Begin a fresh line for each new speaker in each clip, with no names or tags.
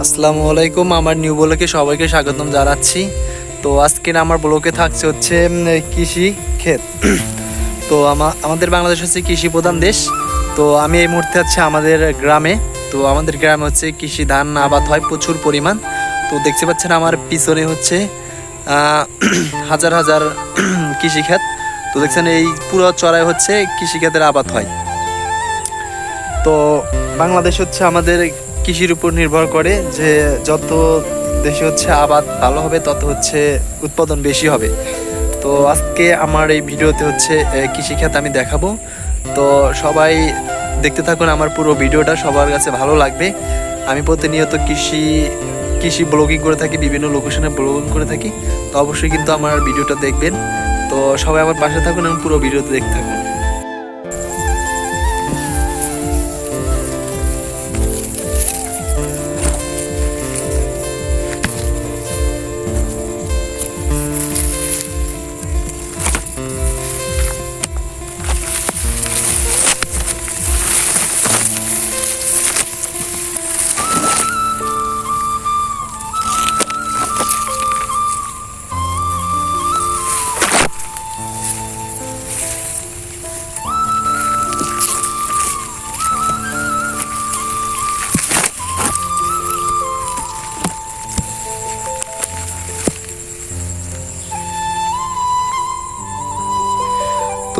আসসালামু আলাইকুম, আমার নিউ ব্লকে সবাইকে স্বাগতম জানাচ্ছি। তো আজকের আমার ব্লকে থাকছে হচ্ছে কৃষি ক্ষেত। তো আমা- আমাদের বাংলাদেশ হচ্ছে কৃষি প্রধান দেশ। তো আমি এই মুহূর্তে হচ্ছে আমাদের গ্রামে, তো আমাদের গ্রামে হচ্ছে কৃষি ধান আবাদ হয় প্রচুর পরিমাণ। তো দেখতে পাচ্ছেন আমার পিছনে হচ্ছে হাজার হাজার কৃষি ক্ষেত। তো দেখছেন এই পুরো চড়াই হচ্ছে কৃষি ক্ষেতের আবাদ হয়। তো বাংলাদেশ হচ্ছে আমাদের কৃষির উপর নির্ভর করে যে যত দেশে হচ্ছে আবাদ ভালো হবে, তত হচ্ছে উৎপাদন বেশি হবে। তো আজকে আমার এই ভিডিওতে হচ্ছে কৃষিখাত আমি দেখাবো। তো সবাই দেখতে থাকুন আমার পুরো ভিডিওটা, সবার কাছে ভালো লাগবে। আমি প্রতিনিয়ত কৃষি কৃষি ব্লগিং করে থাকি, বিভিন্ন লোকেশনে ব্লগিং করে থাকি। তো অবশ্যই কিন্তু আমার ভিডিওটা দেখবেন। তো সবাই আমার পাশে থাকুন এবং পুরো ভিডিওতে দেখতে থাকুন।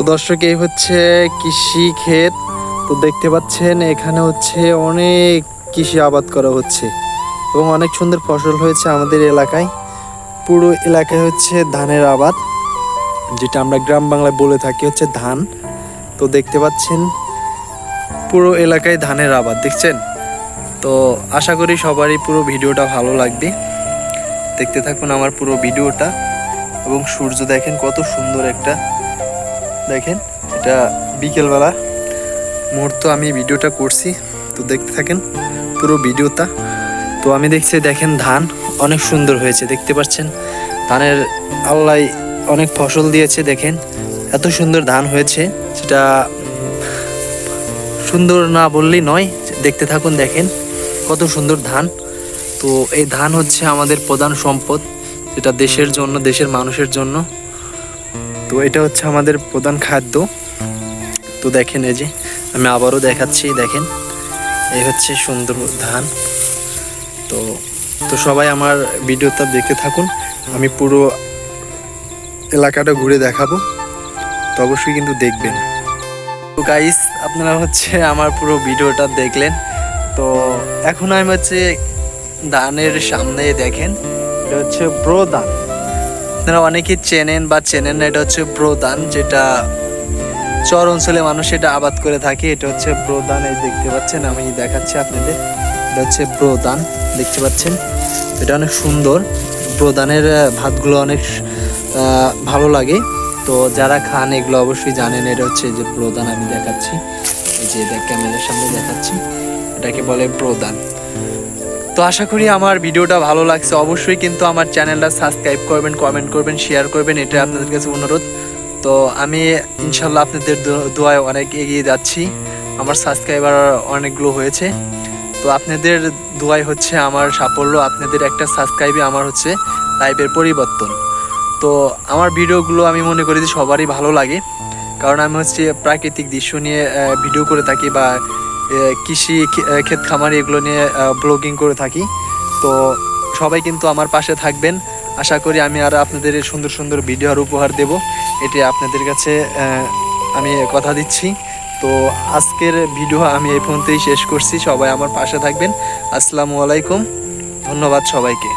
তো দর্শক, এই হচ্ছে কৃষি ক্ষেত। তো দেখতে পাচ্ছেন, এখানে হচ্ছে অনেক কৃষি আবাদ করা হচ্ছে এবং অনেক সুন্দর ফসল হয়েছে আমাদের এলাকায়। পুরো এলাকায় হচ্ছে ধানের আবাদ, যেটা আমরা গ্রাম বাংলায় বলে থাকি হচ্ছে ধান। তো দেখতে পাচ্ছেন, পুরো এলাকায় ধানের আবাদ, দেখছেন? তো আশা করি সবারই পুরো ভিডিওটা ভালো লাগবে। দেখতে থাকুন আমার পুরো ভিডিওটা এবং সূর্য দেখেন কত সুন্দর একটা দেখেন, এটা বিকেলবেলা। মুহূর্ত আমি ভিডিওটা করছি, তো দেখতে থাকেন পুরো ভিডিওটা। তো আমি দেখছি, দেখেন ধান অনেক সুন্দর হয়েছে, দেখতে পাচ্ছেন? ধানের আল্লাহ অনেক ফসল দিয়েছে, দেখেন। এত সুন্দর ধান হয়েছে, সেটা সুন্দর না বললেই নয়, দেখতে থাকুন, দেখেন কত সুন্দর ধান। তো এই ধান হচ্ছে আমাদের প্রধান সম্পদ যেটা দেশের জন্য, দেশের মানুষের জন্য। তো এটা হচ্ছে আমাদের প্রধান খাদ্য। তো দেখেন এই যে, আমি আবারও দেখাচ্ছি, দেখেন। এই হচ্ছে সুন্দর ধান। তো তো সবাই আমার ভিডিওটা দেখতে থাকুন। আমি পুরো এলাকাটা ঘুরে দেখাবো। তো অবশ্যই কিন্তু দেখবেন। তো গাইস আপনারা হচ্ছে আমার পুরো ভিডিওটা দেখলেন। তো এখন আমি হচ্ছে ধানের সামনে দেখেন। এটা হচ্ছে ব্রো ধান আপনারা অনেকেই চেনেন বা চেনেন না, এটা হচ্ছে ব্রোদান, যেটা চর অঞ্চলে মানুষ এটা আবাদ করে থাকে। এটা হচ্ছে ব্রোদান, এই দেখতে পাচ্ছেন, আমি দেখাচ্ছি আপনাদের। এটা হচ্ছে ব্রোদান, দেখতে পাচ্ছেন? এটা অনেক সুন্দর। ব্রোদানের ভাতগুলো অনেক ভালো লাগে। তো যারা খান, এগুলো অবশ্যই জানেন, এটা হচ্ছে যে ব্রোদান, আমি দেখাচ্ছি। এই যে দেখ ক্যামেরার সামনে দেখাচ্ছি। এটাকে বলে ব্রোদান। তো আশা করি আমার ভিডিওটা ভালো লাগছে। অবশ্যই কিন্তু আমার চ্যানেলটা সাবস্ক্রাইব করবেন কমেন্ট করবেন শেয়ার করবেন এটা আপনাদের কাছে অনুরোধ। তো আমি ইনশাল্লাহ আপনাদের দোয়ায় অনেক এগিয়ে যাচ্ছি। আমার সাবস্ক্রাইবার অনেকগুলো হয়েছে। তো আপনাদের দোয়াই হচ্ছে আমার সাফল্য, আপনাদের একটা সাবস্ক্রাইবে আমার হচ্ছে লাইফের পরিবর্তন। তো আমার ভিডিওগুলো আমি মনে করি যে সবারই ভালো লাগে। কারণ আমি হচ্ছে প্রাকৃতিক দৃশ্য নিয়ে ভিডিও করে থাকি বা কৃষি ক্ষেত খামার এগুলো নিয়ে ব্লগিং করে থাকি। তো সবাই কিন্তু আমার পাশে থাকবেন। আশা করি আমি আর আপনাদের সুন্দর সুন্দর ভিডিও আর উপহার দেব। এটি আপনাদের কাছে আমি কথা দিচ্ছি। তো আজকের ভিডিও আমি এই পর্যন্তই শেষ করছি। সবাই আমার পাশে থাকবেন। আসসালামু আলাইকুম। ধন্যবাদ সবাইকে।